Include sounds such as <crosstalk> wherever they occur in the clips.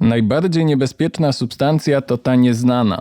Najbardziej niebezpieczna substancja to ta nieznana.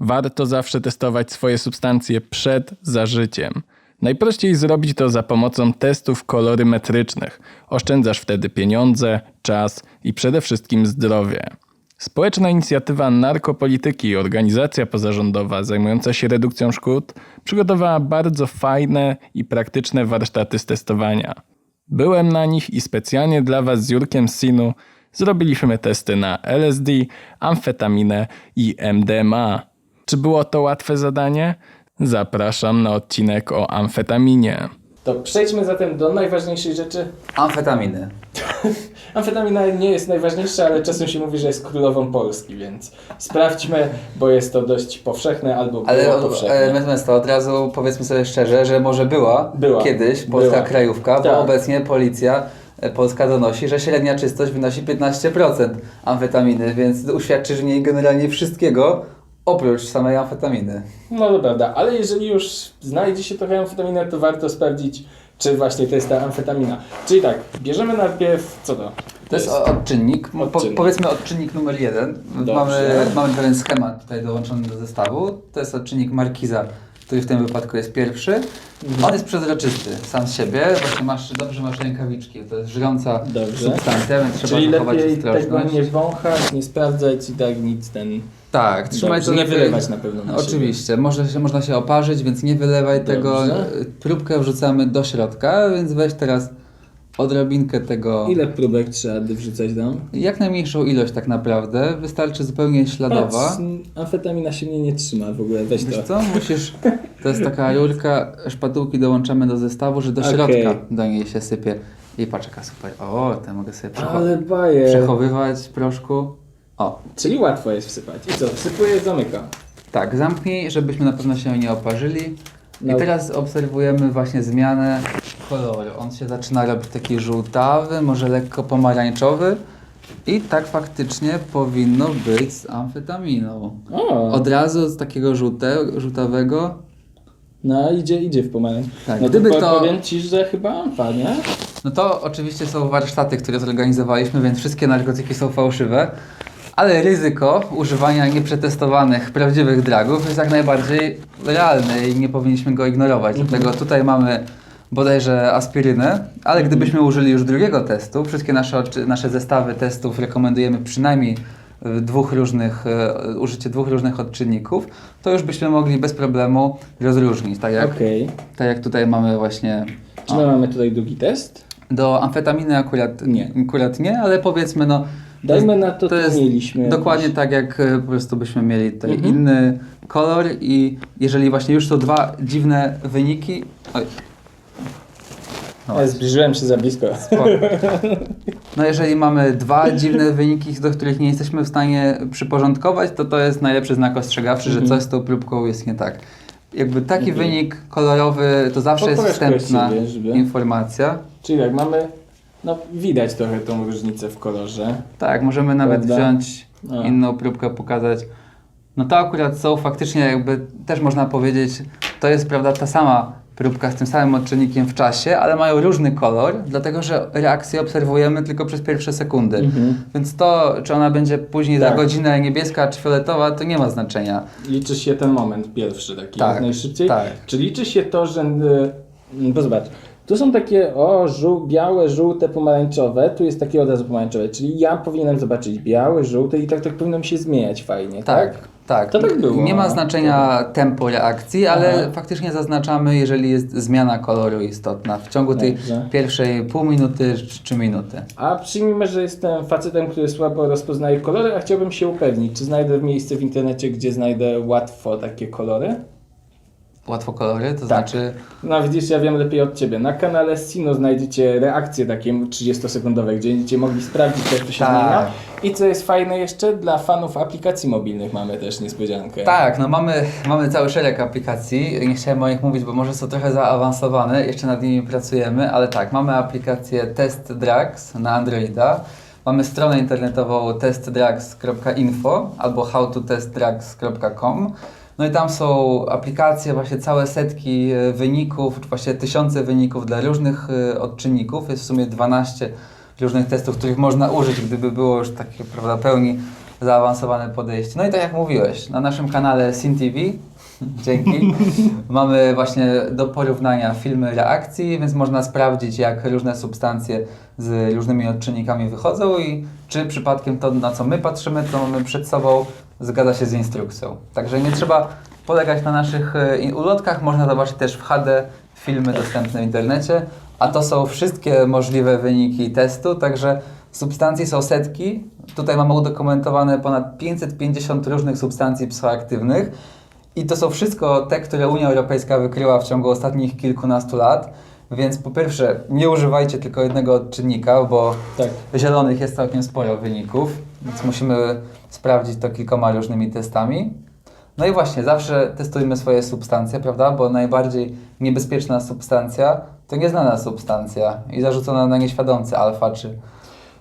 Warto zawsze testować swoje substancje przed zażyciem. Najprościej zrobić to za pomocą testów kolorymetrycznych. Oszczędzasz wtedy pieniądze, czas i przede wszystkim zdrowie. Społeczna inicjatywa narkopolityki i organizacja pozarządowa zajmująca się redukcją szkód przygotowała bardzo fajne i praktyczne warsztaty z testowania. Byłem na nich i specjalnie dla Was z Jurkiem Sinu zrobiliśmy testy na LSD, amfetaminę i MDMA. Czy było to łatwe zadanie? Zapraszam na odcinek o amfetaminie. To przejdźmy zatem do najważniejszej rzeczy. Amfetaminy. <laughs> Amfetamina nie jest najważniejsza, ale czasem się mówi, że jest królową Polski, więc sprawdźmy, bo jest to dość powszechne albo Ale było powszechne. e, natomiast to od razu powiedzmy sobie szczerze, że może była, Była. kiedyś polska Była. krajówka, Tak. bo obecnie policja polska donosi, że średnia czystość wynosi 15% amfetaminy, więc uświadczy, że nie generalnie wszystkiego oprócz samej amfetaminy. No to prawda, ale jeżeli już znajdzie się trochę amfetaminy, to warto sprawdzić, czy właśnie to jest ta amfetamina. Czyli tak, bierzemy najpierw, co to? To jest o- odczynnik, po, Odczynnik. powiedzmy odczynnik numer jeden. Dobrze. Mamy, mamy pewien schemat tutaj dołączony do zestawu. To jest odczynnik Markiza, który w tym wypadku jest pierwszy. Mhm. On jest przezroczysty sam z siebie. Właśnie masz, dobrze masz rękawiczki. To jest żrąca Dobrze. substancja, więc trzeba Czyli zachować lepiej tego ostrożność. nie wąchać, nie sprawdzać i tak nic ten... Tak, trzymaj Dobrze, to nie wylewać na pewno na Oczywiście, może się, można się oparzyć, więc nie wylewaj tego. Dobrze. Próbkę wrzucamy do środka, więc weź teraz odrobinkę tego. Ile próbek trzeba wrzucać tam? Jak najmniejszą ilość tak naprawdę. Wystarczy zupełnie śladowa. Patrz, amfetamina się mnie nie trzyma w ogóle, weź Wiesz to. co, musisz, to jest taka rurka, szpatułki dołączamy do zestawu, że do środka do niej się sypie. I patrz jaka super, o, to mogę sobie przecho- przechowywać w proszku. O, Czyli łatwo jest wsypać. I co, wsypuję, zamykam. tak, zamknij, żebyśmy na pewno się nie oparzyli. No. I teraz obserwujemy właśnie zmianę koloru. On się zaczyna robić taki żółtawy, może lekko pomarańczowy. I tak faktycznie powinno być z amfetaminą. O, Od razu z takiego żółte, żółtawego no idzie, idzie w pomarańcz. Tak, no gdyby to powiem Ci, że chyba amfa, nie? No to oczywiście są warsztaty, które zorganizowaliśmy, więc wszystkie narkotyki są fałszywe. Ale ryzyko używania nieprzetestowanych, prawdziwych dragów jest jak najbardziej realne i nie powinniśmy go ignorować. Dlatego tutaj mamy bodajże aspirynę, ale gdybyśmy użyli już drugiego testu, wszystkie nasze, nasze zestawy testów rekomendujemy przynajmniej y, dwóch różnych, y, użycie dwóch różnych odczynników, to już byśmy mogli bez problemu rozróżnić. Tak jak, Okej. tak jak tutaj mamy właśnie Czy my mamy tutaj drugi test? do amfetaminy akurat Nie. akurat nie ale powiedzmy no. Dajmy na to, to jest mieliśmy. Dokładnie jakiś- tak jak e, po prostu byśmy mieli tutaj Mhm. inny kolor i jeżeli właśnie już są dwa dziwne wyniki. Oj. No, Ja zbliżyłem się za blisko. spoko. <laughs> no jeżeli mamy dwa dziwne wyniki, do których nie jesteśmy w stanie przyporządkować, to to jest najlepszy znak ostrzegawczy, że Mhm. coś z tą próbką jest nie tak. Jakby taki Mhm. wynik kolorowy to zawsze jest wstępna żeby- informacja. Czyli jak mamy, no widać trochę tą różnicę w kolorze. Tak, możemy nawet Prawda? wziąć A. inną próbkę, pokazać. No to akurat są faktycznie jakby, też można powiedzieć, to jest prawda ta sama próbka z tym samym odczynnikiem w czasie, ale mają różny kolor, dlatego że reakcję obserwujemy tylko przez pierwsze sekundy. Mhm. Więc to, czy ona będzie później za Tak. godzinę niebieska czy fioletowa, to nie ma znaczenia. Liczy się ten moment pierwszy taki Tak, jak najszybciej. tak. Czy liczy się to, że... y, Bo zobacz, tu są takie o, żół, białe, żółte, pomarańczowe, tu jest takie od razu pomarańczowe, czyli ja powinienem zobaczyć biały, żółty i tak tak powinno mi się zmieniać fajnie, tak? Tak, tak. To tak było, Nie ma znaczenia tempo reakcji, ale Aha. faktycznie zaznaczamy, jeżeli jest zmiana koloru istotna w ciągu tej Dobrze. pierwszej pół minuty czy, czy minuty. A przyjmijmy, że jestem facetem, który słabo rozpoznaje kolory, a chciałbym się upewnić, czy znajdę miejsce w internecie, gdzie znajdę łatwo takie kolory? Łatwo kolory, to Tak. znaczy No widzisz, ja wiem lepiej od Ciebie. Na kanale Sino znajdziecie reakcje takie 30-sekundowe, gdzie będziecie mogli sprawdzić, jak to się Tak. zmienia. I co jest fajne jeszcze, dla fanów aplikacji mobilnych mamy też niespodziankę. Tak, no mamy, mamy cały szereg aplikacji. Nie chciałem o nich mówić, bo może są trochę zaawansowane, jeszcze nad nimi pracujemy, ale tak, mamy aplikację Test Drugs na Androida. Mamy stronę internetową testdrugs.info albo howtotestdrugs.com. No i tam są aplikacje, właśnie całe setki e, wyników, czy właśnie tysiące wyników dla różnych e, odczynników. Jest w sumie 12 różnych testów, których można użyć, gdyby było już takie prawda, pełni zaawansowane podejście. No i tak jak mówiłeś, na naszym kanale SynTV, <laughs> dzięki, <laughs> mamy właśnie do porównania filmy reakcji, więc można sprawdzić, jak różne substancje z różnymi odczynnikami wychodzą i czy przypadkiem to, na co my patrzymy, co mamy przed sobą, zgadza się z instrukcją. Także nie trzeba polegać na naszych e, ulotkach, można zobaczyć też w HD filmy dostępne w internecie, a to są wszystkie możliwe wyniki testu, także substancji są setki. Tutaj mamy udokumentowane ponad 550 różnych substancji psychoaktywnych i to są wszystko te, które Unia Europejska wykryła w ciągu ostatnich kilkunastu lat. Więc po pierwsze, nie używajcie tylko jednego odczynnika, bo Tak. zielonych jest całkiem sporo wyników, więc musimy sprawdzić to kilkoma różnymi testami. No i właśnie, zawsze testujmy swoje substancje, prawda? Bo najbardziej niebezpieczna substancja to nieznana substancja i zarzucona na nieświadomcy alfa czy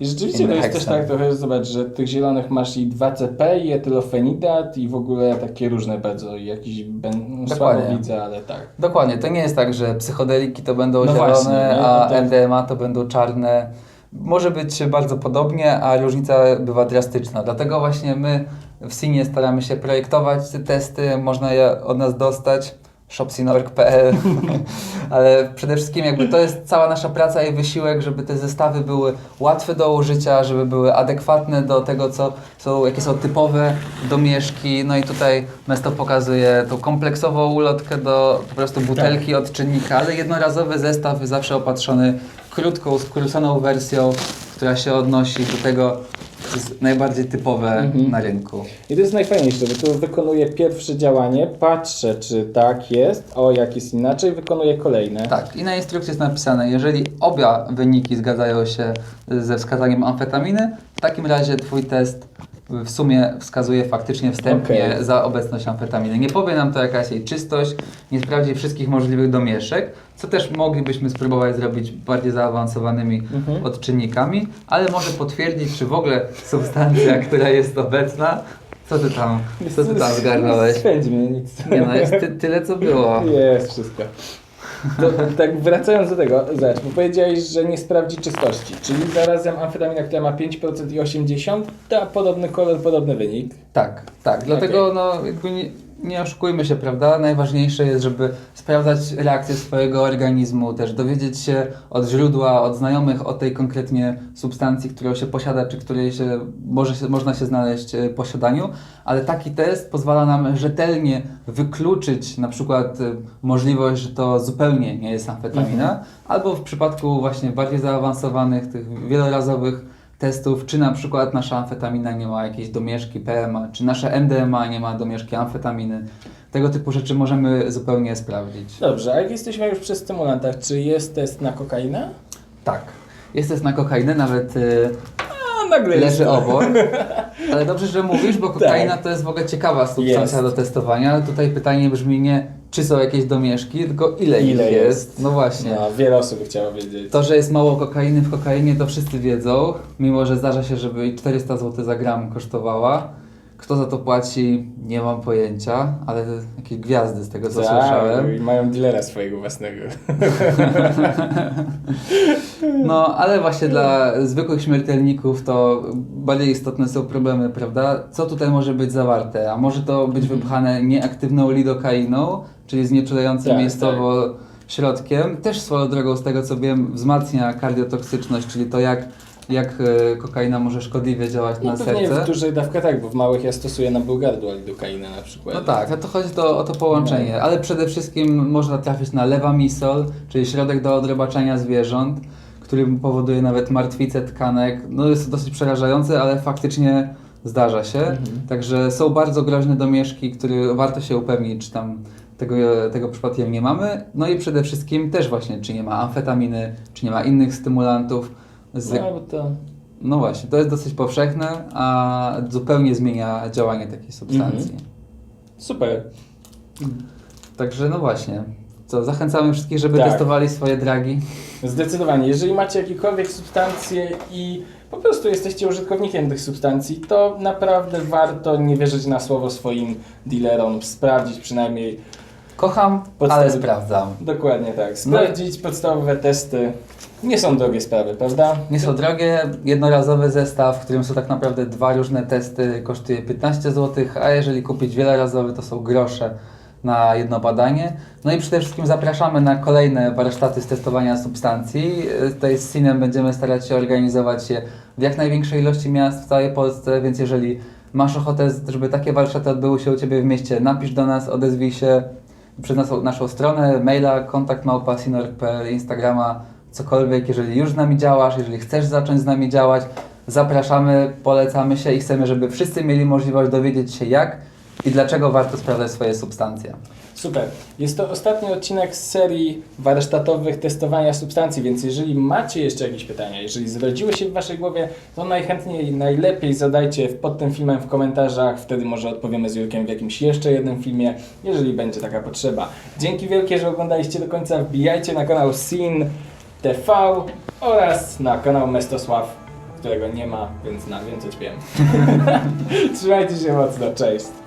I rzeczywiście to jest też heksan. tak trochę, że zobacz, że tych zielonych masz i 2CP, i etylofenidat, i w ogóle takie różne bardzo, i jakiś ben... no, słabo widzę, ale tak. Dokładnie, to nie jest tak, że psychodeliki to będą No zielone, właśnie, nie? a No to- MDMA to będą czarne. Może być bardzo podobnie, a różnica bywa drastyczna. Dlatego właśnie my w Sinie staramy się projektować te testy, można je od nas dostać shopsinorg.pl <laughs> ale przede wszystkim jakby to jest cała nasza praca i wysiłek, żeby te zestawy były łatwe do użycia, żeby były adekwatne do tego, co są, jakie są typowe domieszki. No i tutaj Mesto pokazuje tą kompleksową ulotkę do po prostu butelki odczynnika, ale jednorazowy zestaw zawsze opatrzony krótką, skróconą wersją, która się odnosi do tego, co jest najbardziej typowe Mhm. na rynku. I to jest najfajniejsze, bo tu wykonuję pierwsze działanie, patrzę czy tak jest, o jak jest inaczej, wykonuję kolejne. Tak, i na instrukcji jest napisane, jeżeli obie wyniki zgadzają się ze wskazaniem amfetaminy, w takim razie Twój test w sumie wskazuje faktycznie wstępnie Okej. za obecność amfetaminy. Nie powie nam to jaka jest jej czystość, nie sprawdzi wszystkich możliwych domieszek, co też moglibyśmy spróbować zrobić bardziej zaawansowanymi Mhm. odczynnikami, ale może potwierdzić, czy w ogóle substancja, <laughs> która jest obecna, co Ty tam, co ty tam zgarnąłeś? Spędź mnie nic. Nie no, jest ty, tyle co było. Jest wszystko. To, tak wracając do tego, zobacz, bo powiedziałeś, że nie sprawdzi czystości, czyli zarazem amfetamina, która ma 5% i 80%, da podobny kolor, podobny wynik. Tak, tak. Dlatego no, jakby nie, nie oszukujmy się, prawda? Najważniejsze jest, żeby sprawdzać reakcję swojego organizmu, też dowiedzieć się od źródła, od znajomych o tej konkretnie substancji, którą się posiada, czy której się, może się, można się znaleźć e, posiadaniu, ale taki test pozwala nam rzetelnie wykluczyć na przykład e, możliwość, że to zupełnie nie jest amfetamina, albo w przypadku właśnie bardziej zaawansowanych, tych wielorazowych testów, czy na przykład nasza amfetamina nie ma jakiejś domieszki PMA, czy nasze MDMA nie ma domieszki amfetaminy. Tego typu rzeczy możemy zupełnie sprawdzić. Dobrze, a jak jesteśmy już przy stymulantach, czy jest test na kokainę? Tak. Jest test na kokainę, nawet y, A nagle leży obok. <laughs> Ale dobrze, że mówisz, bo kokaina to jest w ogóle ciekawa substancja Jest. do testowania. Ale tutaj pytanie brzmi nie, czy są jakieś domieszki, tylko ile, Ile ich jest? jest. No właśnie. No, wiele osób chciało wiedzieć. To, że jest mało kokainy w kokainie, to wszyscy wiedzą, mimo że zdarza się, żeby i 400 zł za gram kosztowała. Kto za to płaci, nie mam pojęcia, ale jakieś gwiazdy z tego co słyszałem. Tak, i mają dealera swojego własnego. <laughs> No, ale właśnie dla zwykłych śmiertelników to bardziej istotne są problemy, prawda? Co tutaj może być zawarte? A może to być wypchane nieaktywną lidokainą, czyli znieczulającym Tak, miejscowo środkiem. Też swoją drogą, z tego co wiem, wzmacnia kardiotoksyczność, czyli to jak, jak e, kokaina może szkodliwie działać No na serce. w dużych dawkach tak, bo w małych ja stosuję na ból gardła lidokainę na przykład. No tak, a to chodzi to, o to połączenie, ale przede wszystkim można trafić na lewamisol, czyli środek do odrobaczenia zwierząt, który powoduje nawet martwicę tkanek. No jest to dosyć przerażające, ale faktycznie zdarza się. Także są bardzo groźne domieszki, które warto się upewnić, czy tam tego, tego przypadkiem nie mamy. No i przede wszystkim też właśnie, czy nie ma amfetaminy, czy nie ma innych stymulantów. Z, No, to... no właśnie, to jest dosyć powszechne, a zupełnie zmienia działanie takiej substancji. Mhm. Super. Także no właśnie. Co, zachęcamy wszystkich, żeby Tak. testowali swoje dragi. Zdecydowanie. Jeżeli macie jakiekolwiek substancje i po prostu jesteście użytkownikiem tych substancji, to naprawdę warto nie wierzyć na słowo swoim dealerom, sprawdzić przynajmniej Kocham, Podstawy- ale sprawdzam. dokładnie tak. Sprawdzić podstawowe testy Nie są drogie sprawy, prawda? Nie są drogie, jednorazowy zestaw, w którym są tak naprawdę dwa różne testy, kosztuje 15 zł, a jeżeli kupić wielorazowy, to są grosze na jedno badanie. No i przede wszystkim zapraszamy na kolejne warsztaty z testowania substancji. Y, Tutaj z Sinem będziemy starać się organizować je w jak największej ilości miast w całej Polsce, więc jeżeli masz ochotę, żeby takie warsztaty odbyły się u Ciebie w mieście, napisz do nas, odezwij się przez naszą, naszą stronę, maila, kontakt małpa sinorg.pl, Instagrama, cokolwiek, jeżeli już z nami działasz, jeżeli chcesz zacząć z nami działać, zapraszamy, polecamy się i chcemy, żeby wszyscy mieli możliwość dowiedzieć się jak i dlaczego warto sprawdzać swoje substancje. Super. Jest to ostatni odcinek z serii warsztatowych testowania substancji, więc jeżeli macie jeszcze jakieś pytania, jeżeli zrodziły się w Waszej głowie, to najchętniej i najlepiej zadajcie pod tym filmem w komentarzach, wtedy może odpowiemy z Jurkiem w jakimś jeszcze jednym filmie, jeżeli będzie taka potrzeba. Dzięki wielkie, że oglądaliście do końca, wbijajcie na kanał Sin TV oraz na kanał Mestosław, którego nie ma, więc na więcej ćpiem. <laughs> Trzymajcie się mocno, cześć!